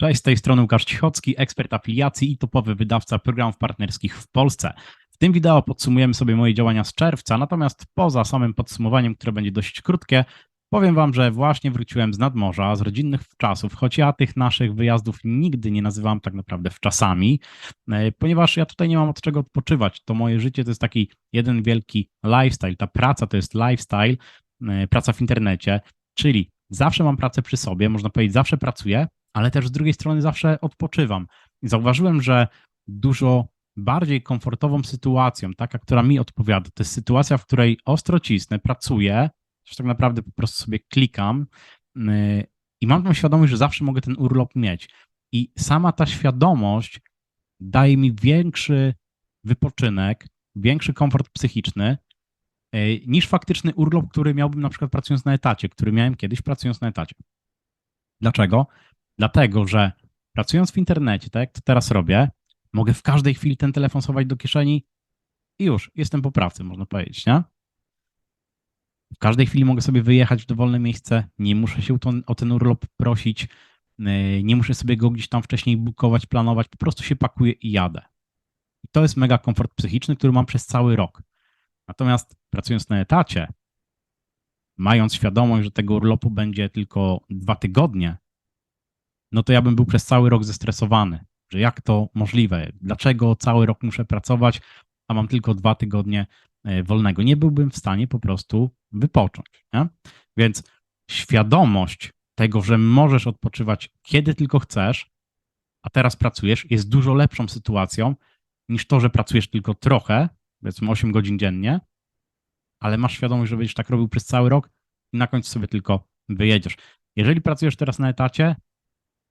Cześć, z tej strony Łukasz Cichocki, ekspert afiliacji i topowy wydawca programów partnerskich w Polsce. W tym wideo podsumujemy sobie moje działania z czerwca, natomiast poza samym podsumowaniem, które będzie dość krótkie, powiem Wam, że właśnie wróciłem z nadmorza, z rodzinnych czasów, choć ja tych naszych wyjazdów nigdy nie nazywam tak naprawdę wczasami, e, ponieważ ja tutaj nie mam od czego odpoczywać. To moje życie to jest taki jeden wielki lifestyle. Ta praca to jest lifestyle, e, praca w internecie, czyli zawsze mam pracę przy sobie, można powiedzieć, zawsze pracuję, ale też z drugiej strony zawsze odpoczywam. Zauważyłem, że dużo bardziej komfortową sytuacją, taka, która mi odpowiada, to jest sytuacja, w której ostro cisnę, pracuję, że tak naprawdę po prostu sobie klikam yy, i mam tą świadomość, że zawsze mogę ten urlop mieć. I sama ta świadomość daje mi większy wypoczynek, większy komfort psychiczny yy, niż faktyczny urlop, który miałbym na przykład pracując na etacie, który miałem kiedyś pracując na etacie. Dlaczego? Dlatego, że pracując w internecie, tak jak to teraz robię, mogę w każdej chwili ten telefon schować do kieszeni i już, jestem po pracy, można powiedzieć, nie? W każdej chwili mogę sobie wyjechać w dowolne miejsce, nie muszę się o ten urlop prosić, yy, nie muszę sobie go gdzieś tam wcześniej bukować, planować, po prostu się pakuję i jadę. I to jest mega komfort psychiczny, który mam przez cały rok. Natomiast pracując na etacie, mając świadomość, że tego urlopu będzie tylko dwa tygodnie, no to ja bym był przez cały rok zestresowany, że jak to możliwe, dlaczego cały rok muszę pracować, a mam tylko dwa tygodnie e, wolnego. Nie byłbym w stanie po prostu wypocząć. Nie? Więc świadomość tego, że możesz odpoczywać kiedy tylko chcesz, a teraz pracujesz, jest dużo lepszą sytuacją niż to, że pracujesz tylko trochę, powiedzmy 8 godzin dziennie, ale masz świadomość, że będziesz tak robił przez cały rok i na końcu sobie tylko wyjedziesz. Jeżeli pracujesz teraz na etacie,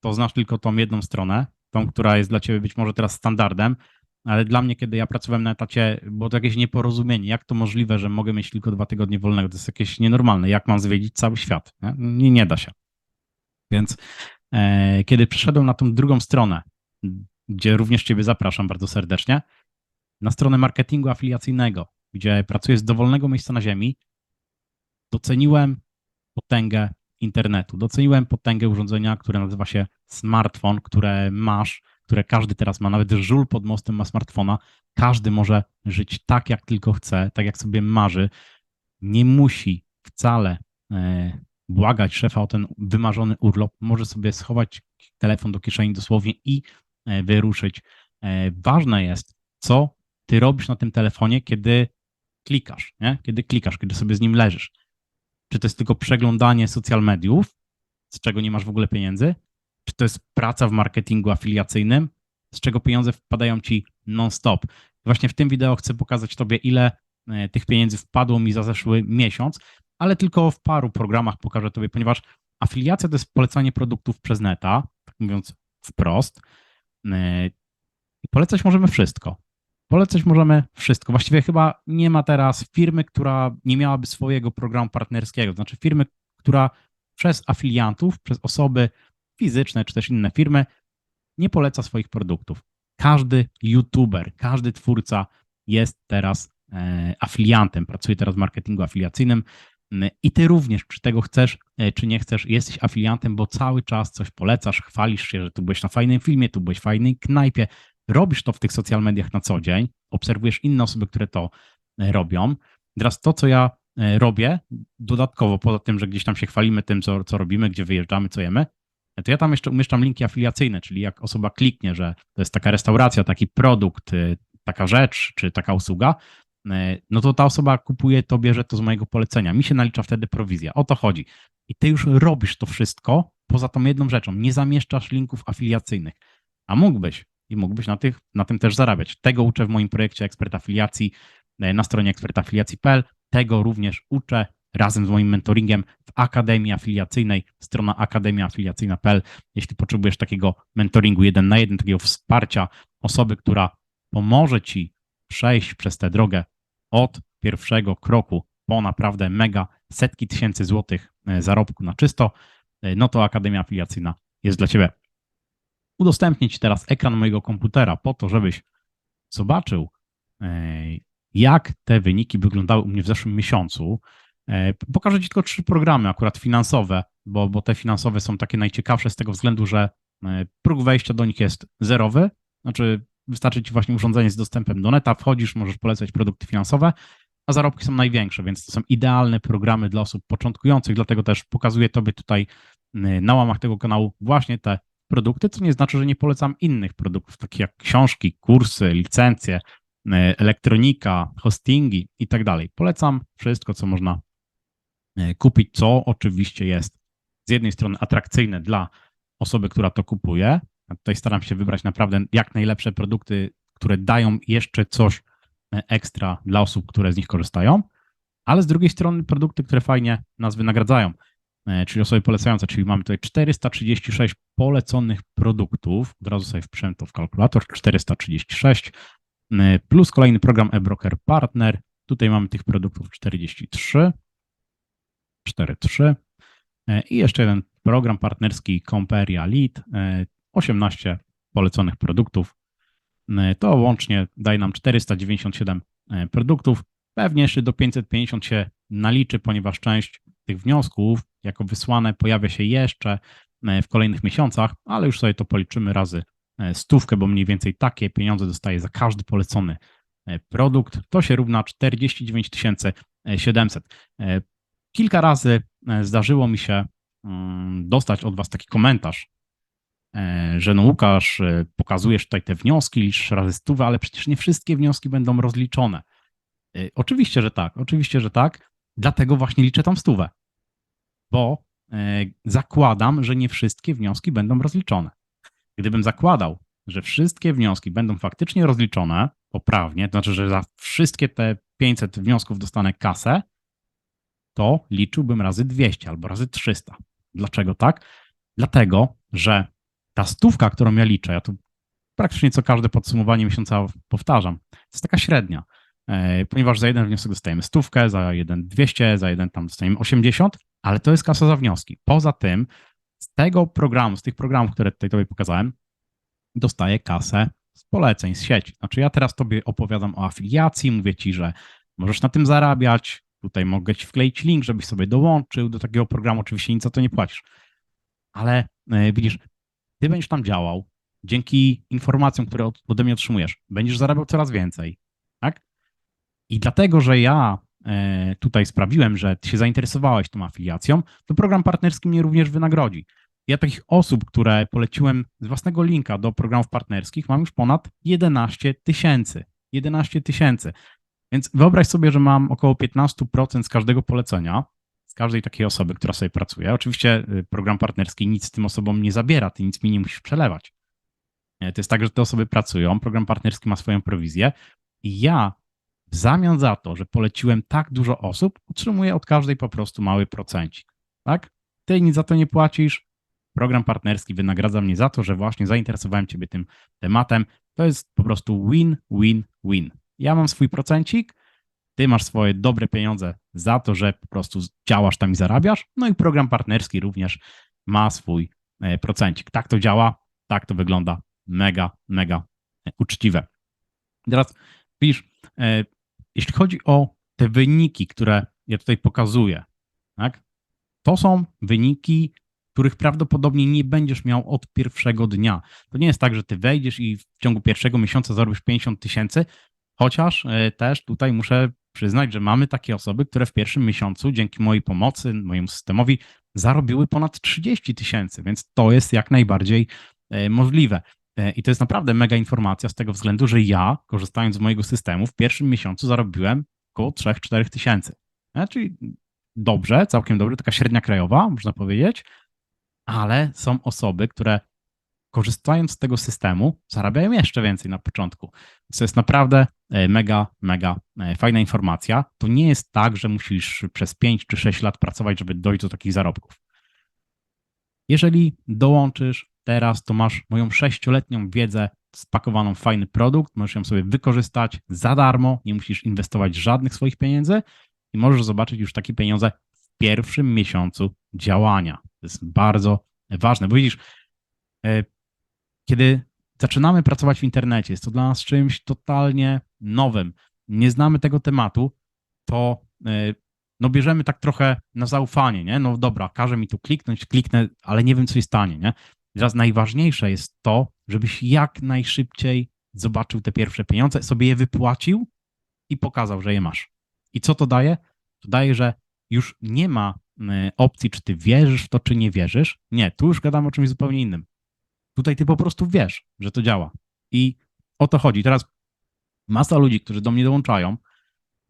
to znasz tylko tą jedną stronę, tą, która jest dla ciebie być może teraz standardem, ale dla mnie, kiedy ja pracowałem na etacie, było to jakieś nieporozumienie. Jak to możliwe, że mogę mieć tylko dwa tygodnie wolnego? To jest jakieś nienormalne. Jak mam zwiedzić cały świat? Nie, nie, da się. Więc e, kiedy przeszedłem na tą drugą stronę, gdzie również Ciebie zapraszam bardzo serdecznie, na stronę marketingu afiliacyjnego, gdzie pracuję z dowolnego miejsca na ziemi, doceniłem potęgę internetu. Doceniłem potęgę urządzenia, które nazywa się smartfon, które masz, które każdy teraz ma, nawet żul pod mostem ma smartfona. Każdy może żyć tak, jak tylko chce, tak jak sobie marzy. Nie musi wcale e, błagać szefa o ten wymarzony urlop. Może sobie schować telefon do kieszeni dosłownie i e, wyruszyć. E, ważne jest, co ty robisz na tym telefonie, kiedy klikasz, nie? kiedy klikasz, kiedy sobie z nim leżysz czy to jest tylko przeglądanie social mediów, z czego nie masz w ogóle pieniędzy? Czy to jest praca w marketingu afiliacyjnym, z czego pieniądze wpadają ci non-stop? Właśnie w tym wideo chcę pokazać Tobie, ile e, tych pieniędzy wpadło mi za zeszły miesiąc, ale tylko w paru programach pokażę Tobie, ponieważ afiliacja to jest polecanie produktów przez neta, tak mówiąc wprost. E, polecać możemy wszystko. Polecać możemy wszystko. Właściwie chyba nie ma teraz firmy, która nie miałaby swojego programu partnerskiego. Znaczy firmy, która przez afiliantów, przez osoby fizyczne czy też inne firmy nie poleca swoich produktów. Każdy youtuber, każdy twórca jest teraz e, afiliantem, pracuje teraz w marketingu afiliacyjnym i ty również, czy tego chcesz, e, czy nie chcesz, jesteś afiliantem, bo cały czas coś polecasz, chwalisz się, że tu byłeś na fajnym filmie, tu byłeś w fajnej knajpie, robisz to w tych social mediach na co dzień, obserwujesz inne osoby, które to e, robią. Teraz to, co ja e, robię, dodatkowo, poza tym, że gdzieś tam się chwalimy tym, co, co robimy, gdzie wyjeżdżamy, co jemy, to ja tam jeszcze umieszczam linki afiliacyjne, czyli jak osoba kliknie, że to jest taka restauracja, taki produkt, e, taka rzecz, czy taka usługa, no to ta osoba kupuje to, bierze to z mojego polecenia. Mi się nalicza wtedy prowizja. O to chodzi. I ty już robisz to wszystko poza tą jedną rzeczą. Nie zamieszczasz linków afiliacyjnych. A mógłbyś, i mógłbyś na, tych, na tym też zarabiać. Tego uczę w moim projekcie Ekspert Afiliacji e, na stronie ekspertafiliacji.pl. Tego również uczę razem z moim mentoringiem w Akademii Afiliacyjnej, strona akademiaafiliacyjna.pl. Jeśli potrzebujesz takiego mentoringu jeden na jeden, takiego wsparcia osoby, która pomoże ci przejść przez tę drogę od pierwszego kroku po naprawdę mega setki tysięcy złotych e, zarobku na czysto, e, no to Akademia Afiliacyjna jest dla Ciebie udostępnię Ci teraz ekran mojego komputera po to, żebyś zobaczył, e, jak te wyniki wyglądały u mnie w zeszłym miesiącu. E, pokażę Ci tylko trzy programy, akurat finansowe, bo, bo te finansowe są takie najciekawsze z tego względu, że E, próg wejścia do nich jest zerowy, znaczy wystarczy ci właśnie urządzenie z dostępem do neta, wchodzisz, możesz polecać produkty finansowe, a zarobki są największe, więc to są idealne programy dla osób początkujących, dlatego też pokazuję Tobie tutaj na łamach tego kanału właśnie te produkty, co nie znaczy, że nie polecam innych produktów, takich jak książki, kursy, licencje, y, elektronika, hostingi i tak dalej. Polecam wszystko, co można y, kupić, co oczywiście jest z jednej strony atrakcyjne dla osoby, która to kupuje. A tutaj staram się wybrać naprawdę jak najlepsze produkty, które dają jeszcze coś ekstra dla osób, które z nich korzystają, ale z drugiej strony produkty, które fajnie nas wynagradzają, e, czyli osoby polecające, czyli mamy tutaj 436 poleconych produktów, od razu sobie wpiszę to w kalkulator, 436, e, plus kolejny program eBroker Partner, tutaj mamy tych produktów 43, 43 e, i jeszcze jeden program partnerski Comperia Lead, 18 poleconych produktów, E, to łącznie daje nam 497 e, produktów. Pewnie jeszcze do 550 się naliczy, ponieważ część tych wniosków jako wysłane pojawia się jeszcze e, w kolejnych miesiącach, ale już sobie to policzymy razy stówkę, bo mniej więcej takie pieniądze dostaje za każdy polecony produkt. To się równa 49 700. Kilka razy zdarzyło mi się mm, dostać od Was taki komentarz E, że no Łukasz, e, pokazujesz tutaj te wnioski, liczysz razy stówę, ale przecież nie wszystkie wnioski będą rozliczone. E, oczywiście, że tak, oczywiście, że tak, dlatego właśnie liczę tam stówę, bo zakładam, że nie wszystkie wnioski będą rozliczone. Gdybym zakładał, że wszystkie wnioski będą faktycznie rozliczone poprawnie, to znaczy, że za wszystkie te 500 wniosków dostanę kasę, to liczyłbym razy 200 albo razy 300. Dlaczego tak? Dlatego, że ta stówka, którą ja liczę, ja tu praktycznie co każde podsumowanie miesiąca powtarzam, to jest taka średnia, e, ponieważ za jeden wniosek dostajemy stówkę, za jeden 200, za jeden tam dostajemy 80, ale to jest kasa za wnioski. Poza tym z tego programu, z tych programów, które tutaj tobie pokazałem, dostaję kasę z poleceń, z sieci. Znaczy ja teraz tobie opowiadam o afiliacji, mówię ci, że możesz na tym zarabiać, tutaj mogę ci wkleić link, żebyś sobie dołączył do takiego programu, oczywiście nic za to nie płacisz. Ale e, widzisz, ty będziesz tam działał, dzięki informacjom, które ode mnie otrzymujesz, będziesz zarabiał coraz więcej? I dlatego, że ja e, tutaj sprawiłem, że się zainteresowałeś tą afiliacją, to program partnerski mnie również wynagrodzi. Ja takich osób, które poleciłem z własnego linka do programów partnerskich, mam już ponad 11 tysięcy. 11 tysięcy. Więc wyobraź sobie, że mam około 15% z każdego polecenia, każdej takiej osoby, która sobie pracuje. Oczywiście y, program partnerski nic tym osobom nie zabiera, ty nic mi nie musisz przelewać. E, to jest tak, że te osoby pracują, program partnerski ma swoją prowizję i ja w zamian za to, że poleciłem tak dużo osób, otrzymuję od każdej po prostu mały procencik. Tak? Ty nic za to nie płacisz, program partnerski wynagradza mnie za to, że właśnie zainteresowałem Ciebie tym tematem. To jest po prostu win, win, win. Ja mam swój procencik, ty masz swoje dobre pieniądze za to, że po prostu działasz tam i zarabiasz, no i program partnerski również ma swój e, procencik. Tak to działa, tak to wygląda, mega, mega e, uczciwe. Teraz e, jeśli chodzi o te wyniki, które ja tutaj pokazuję, tak, to są wyniki, których prawdopodobnie nie będziesz miał od pierwszego dnia. To nie jest tak, że ty wejdziesz i w ciągu pierwszego miesiąca zarobisz 50 tysięcy, chociaż też tutaj muszę przyznać, że mamy takie osoby, które w pierwszym miesiącu dzięki mojej pomocy, mojemu systemowi zarobiły ponad 30 tysięcy, więc to jest jak najbardziej e, możliwe. E, I to jest naprawdę mega informacja z tego względu, że ja, korzystając z mojego systemu, w pierwszym miesiącu zarobiłem około 3-4 tysięcy. E, czyli dobrze, całkiem dobrze, taka średnia krajowa, można powiedzieć, ale są osoby, które korzystając z tego systemu, zarabiają jeszcze więcej na początku. To jest naprawdę e, mega, mega fajna informacja. To nie jest tak, że musisz przez 5 czy 6 lat pracować, żeby dojść do takich zarobków. Jeżeli dołączysz teraz, to masz moją sześcioletnią wiedzę spakowaną w fajny produkt, możesz ją sobie wykorzystać za darmo, nie musisz inwestować żadnych swoich pieniędzy i możesz zobaczyć już takie pieniądze w pierwszym miesiącu działania. To jest bardzo ważne, bo widzisz, e, kiedy zaczynamy pracować w internecie, jest to dla nas czymś totalnie nowym, nie znamy tego tematu, to e, no bierzemy tak trochę na zaufanie, nie? No dobra, każe mi tu kliknąć, kliknę, ale nie wiem, co się stanie, nie? Teraz najważniejsze jest to, żebyś jak najszybciej zobaczył te pierwsze pieniądze, sobie je wypłacił i pokazał, że je masz. I co to daje? To daje, że już nie ma y, opcji, czy ty wierzysz w to, czy nie wierzysz. Nie, tu już gadamy o czymś zupełnie innym. Tutaj ty po prostu wiesz, że to działa. I o to chodzi. Teraz masa ludzi, którzy do mnie dołączają,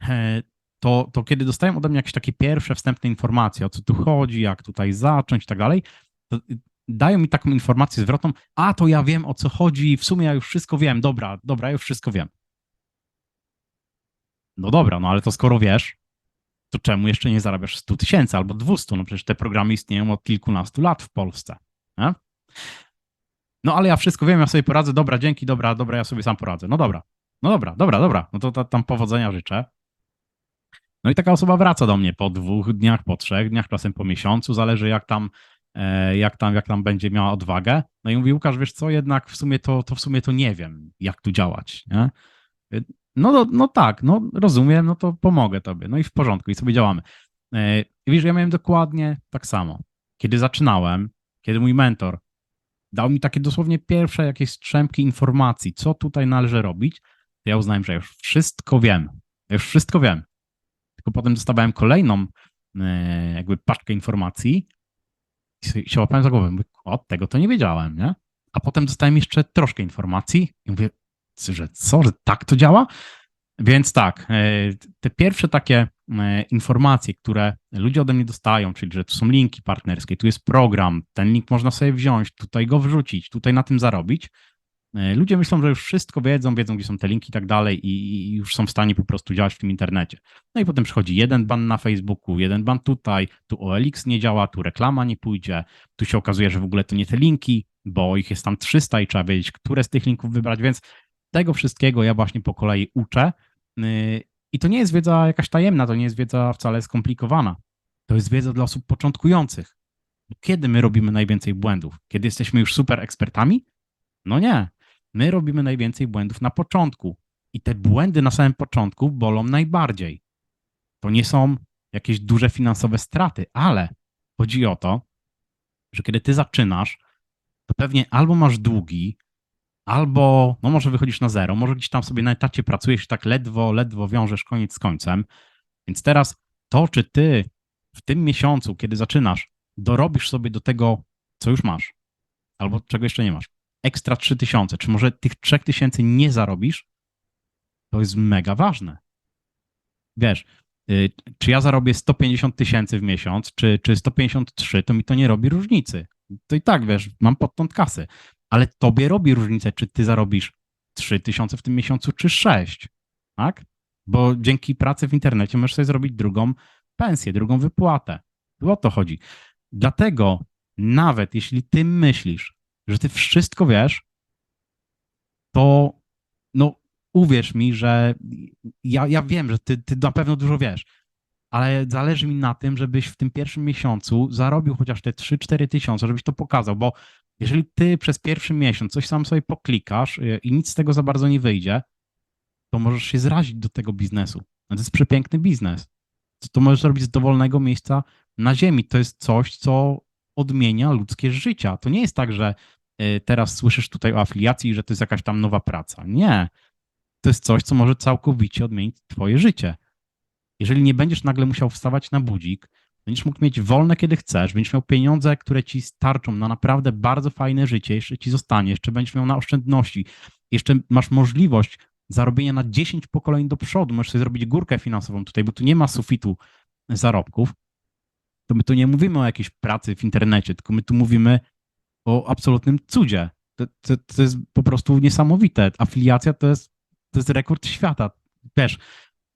e, to, to kiedy dostają ode mnie jakieś takie pierwsze wstępne informacje, o co tu chodzi, jak tutaj zacząć i tak dalej, to dają mi taką informację zwrotną, a to ja wiem o co chodzi, w sumie ja już wszystko wiem, dobra, dobra, ja już wszystko wiem. No dobra, no ale to skoro wiesz, to czemu jeszcze nie zarabiasz 100 tysięcy albo 200? No przecież te programy istnieją od kilkunastu lat w Polsce. Nie? No ale ja wszystko wiem, ja sobie poradzę, dobra, dzięki, dobra, dobra, ja sobie sam poradzę. No dobra, no dobra, dobra, dobra, no to, to tam powodzenia życzę. No i taka osoba wraca do mnie po dwóch dniach, po trzech dniach, czasem po miesiącu, zależy jak tam, jak tam, jak tam będzie miała odwagę. No i mówi, Łukasz, wiesz co, jednak w sumie to, to w sumie to nie wiem, jak tu działać, nie? No, no, no tak, no rozumiem, no to pomogę tobie. No i w porządku, i sobie działamy. E, wiesz, ja miałem dokładnie tak samo. Kiedy zaczynałem, kiedy mój mentor dał mi takie dosłownie pierwsze jakieś strzępki informacji, co tutaj należy robić, to ja uznałem, że już wszystko wiem. Już wszystko wiem. Tylko potem dostawałem kolejną e, jakby paczkę informacji i się łapałem za głowę. Mówię, o, tego to nie wiedziałem, nie? A potem dostałem jeszcze troszkę informacji i mówię, że co, że tak to działa? Więc tak, e, te pierwsze takie e, informacje, które ludzie ode mnie dostają, czyli że tu są linki partnerskie, tu jest program, ten link można sobie wziąć, tutaj go wrzucić, tutaj na tym zarobić. E, ludzie myślą, że już wszystko wiedzą, wiedzą, gdzie są te linki i tak dalej, i już są w stanie po prostu działać w tym internecie. No i potem przychodzi jeden ban na Facebooku, jeden ban tutaj, tu OLX nie działa, tu reklama nie pójdzie, tu się okazuje, że w ogóle to nie te linki, bo ich jest tam 300 i trzeba wiedzieć, które z tych linków wybrać, więc tego wszystkiego ja właśnie po kolei uczę. Y, I to nie jest wiedza jakaś tajemna, to nie jest wiedza wcale skomplikowana. To jest wiedza dla osób początkujących. Kiedy my robimy najwięcej błędów? Kiedy jesteśmy już super ekspertami? No nie. My robimy najwięcej błędów na początku. I te błędy na samym początku bolą najbardziej. To nie są jakieś duże finansowe straty, ale chodzi o to, że kiedy ty zaczynasz, to pewnie albo masz długi, albo no może wychodzisz na zero, może gdzieś tam sobie na etacie pracujesz tak ledwo, ledwo wiążesz koniec z końcem. Więc teraz to, czy ty w tym miesiącu, kiedy zaczynasz, dorobisz sobie do tego, co już masz, albo czego jeszcze nie masz, ekstra 3000, czy może tych 3000 nie zarobisz, to jest mega ważne. Wiesz, y, czy ja zarobię 150 tysięcy w miesiąc, czy, czy 153, to mi to nie robi różnicy. To i tak, wiesz, mam podtąd kasy ale tobie robi różnicę, czy ty zarobisz 3 tysiące w tym miesiącu, czy 6, tak? Bo dzięki pracy w internecie możesz sobie zrobić drugą pensję, drugą wypłatę. O to chodzi. Dlatego nawet jeśli ty myślisz, że ty wszystko wiesz, to no uwierz mi, że ja, ja wiem, że ty, ty na pewno dużo wiesz, ale zależy mi na tym, żebyś w tym pierwszym miesiącu zarobił chociaż te 3-4 tysiące, żebyś to pokazał, bo jeżeli ty przez pierwszy miesiąc coś sam sobie poklikasz y, i nic z tego za bardzo nie wyjdzie, to możesz się zrazić do tego biznesu. To jest przepiękny biznes. To możesz robić z dowolnego miejsca na ziemi. To jest coś, co odmienia ludzkie życia. To nie jest tak, że y, teraz słyszysz tutaj o afiliacji, że to jest jakaś tam nowa praca. Nie. To jest coś, co może całkowicie odmienić twoje życie. Jeżeli nie będziesz nagle musiał wstawać na budzik, Będziesz mógł mieć wolne, kiedy chcesz, będziesz miał pieniądze, które ci starczą na naprawdę bardzo fajne życie, jeszcze ci zostanie, jeszcze będziesz miał na oszczędności, jeszcze masz możliwość zarobienia na 10 pokoleń do przodu, możesz sobie zrobić górkę finansową tutaj, bo tu nie ma sufitu zarobków, to my tu nie mówimy o jakiejś pracy w internecie, tylko my tu mówimy o absolutnym cudzie. To, to, to jest po prostu niesamowite. Afiliacja to jest, to jest rekord świata. Wiesz,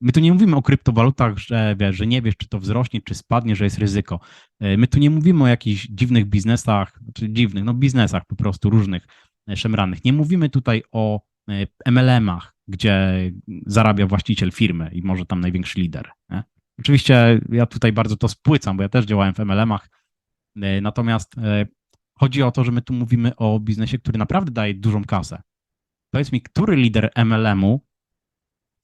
My tu nie mówimy o kryptowalutach, że wiesz, że nie wiesz, czy to wzrośnie, czy spadnie, że jest ryzyko. E, my tu nie mówimy o jakichś dziwnych biznesach, czy dziwnych, no biznesach po prostu różnych, e, szemranych. Nie mówimy tutaj o e, MLM-ach, gdzie zarabia właściciel firmy i może tam największy lider. Nie? Oczywiście ja tutaj bardzo to spłycam, bo ja też działałem w MLM-ach, natomiast chodzi o to, że my tu mówimy o biznesie, który naprawdę daje dużą kasę. Powiedz mi, który lider MLM-u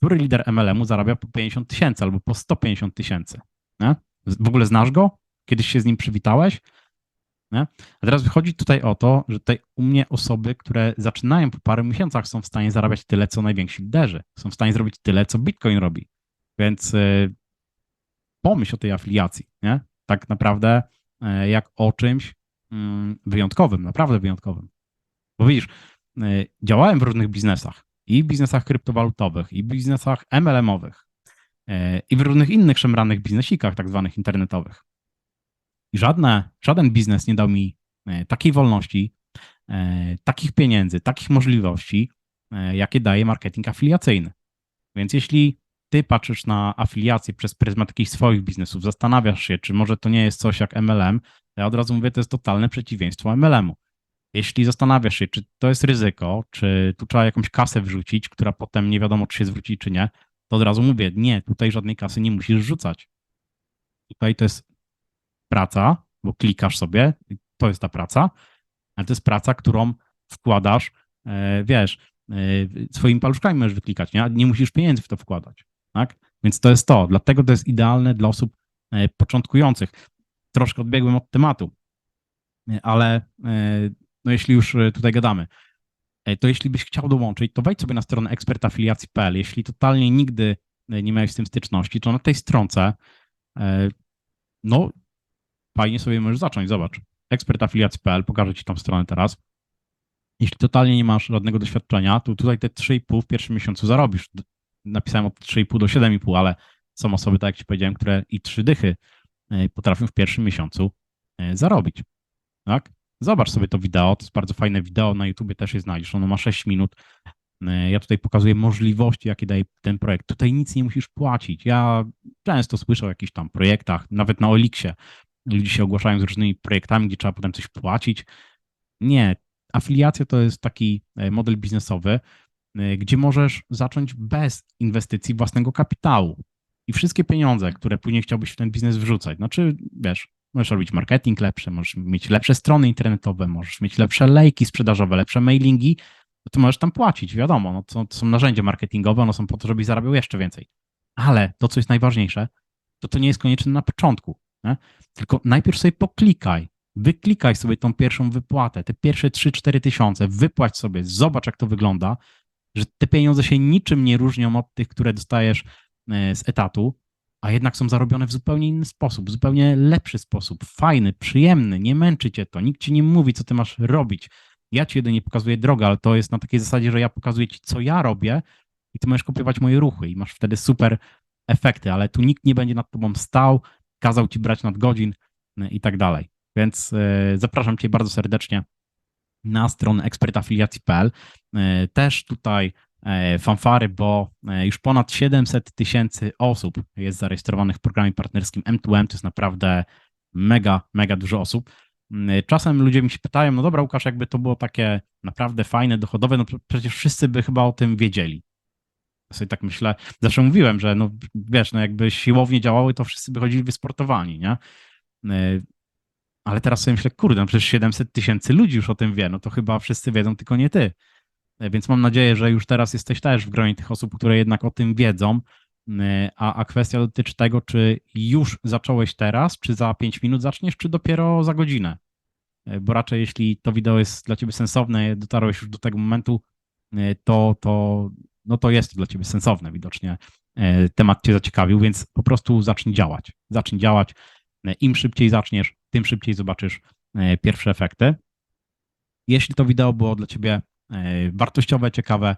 który lider MLM-u zarabia po 50 tysięcy albo po 150 tysięcy. W ogóle znasz go? Kiedyś się z nim przywitałeś? Nie? A teraz wychodzi tutaj o to, że tutaj u mnie osoby, które zaczynają po paru miesiącach, są w stanie zarabiać tyle, co najwięksi liderzy. Są w stanie zrobić tyle, co Bitcoin robi. Więc y, pomyśl o tej afiliacji, nie? Tak naprawdę y, jak o czymś y, wyjątkowym, naprawdę wyjątkowym. Bo widzisz, y, działałem w różnych biznesach i biznesach kryptowalutowych, i biznesach MLM-owych, y, i w różnych innych szemranych biznesikach, tak zwanych internetowych. I żadne, żaden biznes nie dał mi e, takiej wolności, e, takich pieniędzy, takich możliwości, e, jakie daje marketing afiliacyjny. Więc jeśli ty patrzysz na afiliację przez pryzmat jakichś swoich biznesów, zastanawiasz się, czy może to nie jest coś jak MLM, ja od razu mówię, to jest totalne przeciwieństwo MLM-u. Jeśli zastanawiasz się, czy to jest ryzyko, czy tu trzeba jakąś kasę wrzucić, która potem nie wiadomo, czy się zwróci, czy nie, to od razu mówię, nie, tutaj żadnej kasy nie musisz rzucać. Tutaj to jest praca, bo klikasz sobie, to jest ta praca, ale to jest praca, którą wkładasz, e, wiesz, e, swoimi paluszkami możesz wyklikać, nie? nie musisz pieniędzy w to wkładać, tak? Więc to jest to, dlatego to jest idealne dla osób e, początkujących. Troszkę odbiegłem od tematu, ale no jeśli już tutaj gadamy, to jeśli byś chciał dołączyć, to wejdź sobie na stronę ekspertafiliacji.pl. Jeśli totalnie nigdy nie miałeś z tym styczności, to na tej stronce no fajnie sobie możesz zacząć. Zobacz, ekspertafiliacji.pl, pokażę Ci tą stronę teraz. Jeśli totalnie nie masz żadnego doświadczenia, to tutaj te 3,5 w pierwszym miesiącu zarobisz. Napisałem od 3,5 do 7,5, ale są osoby, tak jak Ci powiedziałem, które i trzy dychy e, potrafią w pierwszym miesiącu e, zarobić. Tak? Zobacz sobie to wideo, to jest bardzo fajne wideo, na YouTubie też je znajdziesz, ono ma 6 minut. E, ja tutaj pokazuję możliwości, jakie daje ten projekt. Tutaj nic nie musisz płacić. Ja często słyszę o jakichś tam projektach, nawet na Olixie, ludzie się ogłaszają z różnymi projektami, gdzie trzeba potem coś płacić. Nie. Afiliacja to jest taki model biznesowy, gdzie możesz zacząć bez inwestycji własnego kapitału. I wszystkie pieniądze, które później chciałbyś w ten biznes wrzucać, znaczy, wiesz, możesz robić marketing lepszy, możesz mieć lepsze strony internetowe, możesz mieć lepsze lejki sprzedażowe, lepsze mailingi, to możesz tam płacić, wiadomo, no to, to są narzędzia marketingowe, one są po to, żebyś zarabiał jeszcze więcej. Ale to, co jest najważniejsze, to to nie jest konieczne na początku. Nie? Tylko najpierw sobie poklikaj, wyklikaj sobie tą pierwszą wypłatę, te pierwsze 3-4 tysiące, wypłać sobie, zobacz jak to wygląda, że te pieniądze się niczym nie różnią od tych, które dostajesz e, z etatu, a jednak są zarobione w zupełnie inny sposób, zupełnie lepszy sposób, fajny, przyjemny, nie męczy cię to, nikt ci nie mówi, co ty masz robić. Ja ci jedynie pokazuję drogę, ale to jest na takiej zasadzie, że ja pokazuję ci, co ja robię i ty możesz kopiować moje ruchy i masz wtedy super efekty, ale tu nikt nie będzie nad tobą stał, kazał ci brać nadgodzin y, i tak dalej. Więc y, zapraszam cię bardzo serdecznie na stronę ekspertafiliacji.pl. Y, też tutaj fanfary, bo już ponad 700 tysięcy osób jest zarejestrowanych w programie partnerskim M2M. To jest naprawdę mega, mega dużo osób. Czasem ludzie mi się pytają, no dobra, Łukasz, jakby to było takie naprawdę fajne, dochodowe, no przecież wszyscy by chyba o tym wiedzieli sobie tak myślę, zawsze mówiłem, że no wiesz, no jakby siłownie działały, to wszyscy by chodzili wysportowani, nie? E, ale teraz sobie myślę, kurde, no przecież 700 tysięcy ludzi już o tym wie, no to chyba wszyscy wiedzą, tylko nie ty. E, więc mam nadzieję, że już teraz jesteś też w gronie tych osób, które jednak o tym wiedzą, e, a, a kwestia dotyczy tego, czy już zacząłeś teraz, czy za 5 minut zaczniesz, czy dopiero za godzinę. Bo raczej jeśli to wideo jest dla ciebie sensowne, dotarłeś już do tego momentu, to, to no to jest dla ciebie sensowne. Widocznie e, temat cię zaciekawił, więc po prostu zacznij działać. Zacznij działać. E, Im szybciej zaczniesz, tym szybciej zobaczysz e, pierwsze efekty. Jeśli to wideo było dla ciebie wartościowe, ciekawe,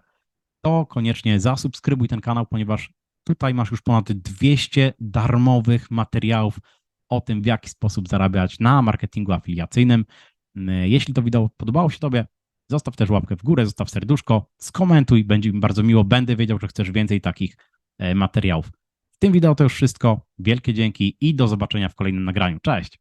to koniecznie zasubskrybuj ten kanał, ponieważ tutaj masz już ponad 200 darmowych materiałów o tym, w jaki sposób zarabiać na marketingu afiliacyjnym. Jeśli to wideo podobało się Tobie, Zostaw też łapkę w górę, zostaw serduszko, skomentuj, będzie mi bardzo miło. Będę wiedział, że chcesz więcej takich e, materiałów. W tym wideo to już wszystko. Wielkie dzięki i do zobaczenia w kolejnym nagraniu. Cześć!